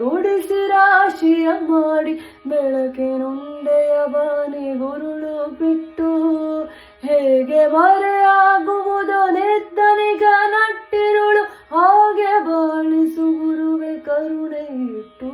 ಗುಡಿಸಿ ರಾಶಿಯ ಮಾಡಿ ಬೆಳಕಿನುಂಡೆಯ ಬಾನಿ ಗುರುಳು ಬಿಟ್ಟು ಹೇಗೆ ಮರೆಯಾಗುವುದು ನೆದ್ದನಿಗ ನಟ್ಟಿರುಳು, ಹಾಗೆ ಬಾಳಿಸು ಗುರುವೆ ಕರುಣೆ ಇಟ್ಟು,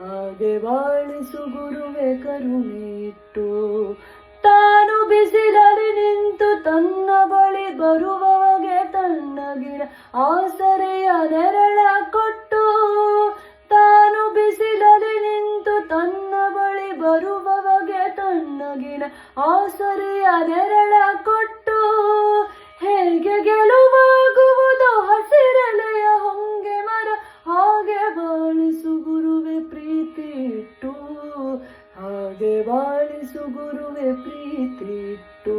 ಹಾಗೆ ಬಾಳಿಸು ಗುರುವೆ ಕರುಣೆ ಇಟ್ಟು. ತಾನು ಬಿಸಿಲಲ್ಲಿ ನಿಂತು ತನ್ನ ಬಳಿ ಬರುವವಗೆ ತನ್ನ ಗಿಡ ನೆರಳ ಬರುವವಗೆ ತಣ್ಣಗಿನ ಆಸರೆಯ ನೆರಳ ಕೊಟ್ಟು ಹೇಗೆ ಗೆಲುವಾಗುವುದು ಹಸಿರಲೆಯ ಹೊಂಗೆ ಮರ, ಹಾಗೆ ಬಾಳಿಸು ಗುರುವೆ ಪ್ರೀತಿ ಇಟ್ಟು, ಹಾಗೆ ಬಾಳಿಸು ಗುರುವೆ ಪ್ರೀತಿ ಇಟ್ಟು.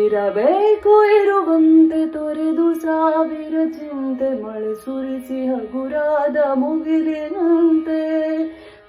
ಇರಬೇಕು ಇರುವಂತೆ ತೊರೆದು ಸಾವಿರ ಚಿಂತೆ ಮಳೆ ಸುರಿಸಿ ಹಗುರಾದ ಮುಗಿಲಿನಂತೆ